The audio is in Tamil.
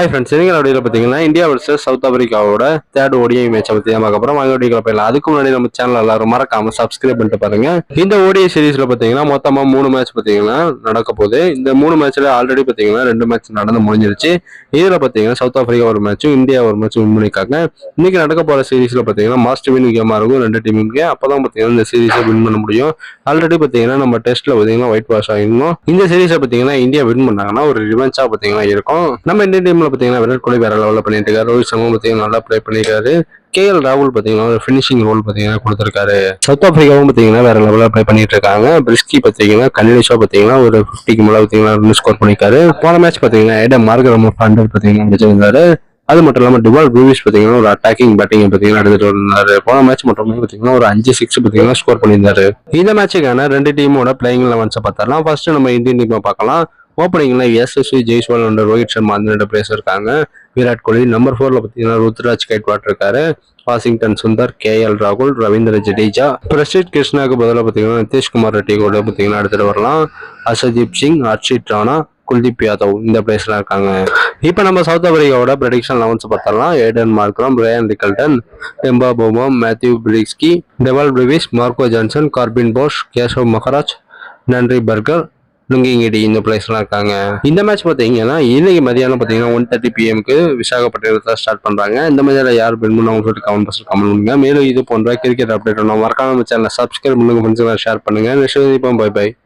ஹாய் ஃப்ரெண்ட்ஸ் நீங்கள் அப்படியில் பார்த்தீங்கன்னா இந்தியா வர்சஸ் சவுத் ஆப்பிரிக்காவோட தேர்ட் ஓடிஐ மேட்சை பற்றி நம்ம அப்புறம் வாங்க ஓடிகளை போயிடலாம். அதுக்கு முன்னாடி நம்ம சேனல் எல்லாரும் மறக்காம சப்ஸ்கிரைப் பண்ணிட்டு பாருங்க. இந்த ஓடிஐ சீரிஸ்ல பார்த்தீங்கன்னா மொத்தமாக மூணு மேட்ச் பார்த்தீங்கன்னா நடக்க போகுது. இந்த மூணு மேட்ச்ல ஆல்ரெடி பார்த்தீங்கன்னா ரெண்டு மேட்ச் நடந்து முடிஞ்சிருச்சு. இதில் பார்த்தீங்கன்னா சவுத் ஆப்பிரிக்கா ஒரு மேட்ச்சும் இந்தியா ஒரு மேட்ச் வின் பண்ணியிருக்காங்க. இன்னைக்கு நடக்க போகிற சீரிஸ்ல பார்த்தீங்கன்னா மாஸ்டர் வின் கேமாக இருக்கும் ரெண்டு டீமுக்கு அப்போ தான் பார்த்தீங்கன்னா இந்த சீரீஸை வின் பண்ண முடியும். ஆல்ரெடி பார்த்தீங்கன்னா நம்ம டெஸ்ட்ல பார்த்தீங்கன்னா ஒயிட் வாஷ் ஆகிருந்தோம் இந்த சீரீஸை பார்த்தீங்கன்னா இந்தியா வின் பண்ணாங்கன்னா ஒரு ரிவென்ச்சா பார்த்தீங்கன்னா இருக்கும். நம்ம இந்தியன் டீம்ல பார்த்தீங்கன்னா விராட் கோலி வேற லெவலில் பண்ணிட்டு இருக்காரு ரோஹித் சர்மா பார்த்தீங்கன்னா நல்லா ப்ளே பண்ணியிருக்காரு கேஎல் ராகுல் பார்த்தீங்கன்னா ஒரு ஃபினிஷிங் ரோல் பார்த்தீங்கன்னா கொடுத்துருக்காரு. சவுத் ஆஃப்ரிக்காவும் பார்த்தீங்கன்னா வேற லெவலில் ப்ளே பண்ணிட்டு இருக்காங்க பிரிஸ்கி பார்த்தீங்கன்னா கண்டினியூஸாக பார்த்தீங்கன்னா ஒரு ஃபிஃப்டிக்கு மேலே பார்த்தீங்கன்னா ரன் ஸ்கோர் பண்ணியிருக்காரு போன மேட்ச் பார்த்தீங்கன்னா ஏடம் மார்கரம் ஹண்ட்ரட் பார்த்தீங்கன்னா அடிச்சிருந்தாரு அது மட்டும் இல்லாமல் டிவால் ப்ரூவிஸ் பார்த்தீங்கன்னா ஒரு அட்டாக்கிங் பேட்டிங் பார்த்தீங்கன்னா எடுத்துட்டு வந்தாரு. போன மேட்ச் மட்டும் பார்த்தீங்கன்னா ஒரு அஞ்சு சிக்ஸ் பார்த்தீங்கன்னா ஸ்கோர் பண்ணியிருந்தாரு. இந்த மேட்சுக்கான ரெண்டு டீமோட பிளேயிங் லெவன்ஸை பார்த்தாலாம் ஃபர்ஸ்ட் நம்ம இந்தியன் டீமை பார்க்கலாம். ஓப்பனிங்ல எஸ்எஸ்வி ஜெய்ஸ்வால் அண்ட் ரோஹித் சர்மா அந்த ரெண்டு பிளேஸ் இருக்காங்க விராட் கோலி நம்பர் ஃபோர்ல பார்த்தீங்கன்னா ருத்ராஜ் கைட்வாட் இருக்காரு வாஷிங்டன் சுந்தர் கே எல் ராகுல் ரவீந்திர ஜடேஜா. பிரசித் கிருஷ்ணாக்கு பதிலாக பார்த்தீங்கன்னா நிதிஷ்குமார் ரெட்டி கூட பார்த்தீங்கன்னா எடுத்துட்டு வரலாம். அசதீப் சிங் ஹர்ஷித் ராணா குல்தீப் யாதவ் இந்த பிளேஸ்லாம் இருக்காங்க. இப்போ நம்ம சவுத் ஆப்பிரிக்காவோட prediction elevens பார்த்தரலாம் Aiden Markram Ryan Rickelton Temba Bavuma Matthew Breetzke Dewald Brevis Marco Jansen Corbin Bosch Keshav Maharaj Nandre Burger Lungi Ngidi இந்த பிளேஸ்லாம் இருக்காங்க. இந்த மேட்ச் பார்த்தீங்கன்னா இன்னைக்கு மதியானம் பார்த்தீங்கன்னா ஒன் தேர்ட்டி பிஎம்க்கு விசாகப்பட்டினத்தில் ஸ்டார்ட் பண்ணுறாங்க இந்த மாதிரிலாம் யார் வின் பண்ணுவாங்க சொல்லிட்டு கமெண்ட் பாக்ஸில் கமெண்ட் பண்ணுங்க. மேலும் இது போன்ற கிரிக்கெட் அப்டேட் நம்ம மறக்காம சேனலை சப்ஸ்கிரைப் பண்ணுங்க ஃப்ரெண்ட்ஸ்லாம் ஷேர் பண்ணுங்க. Next by by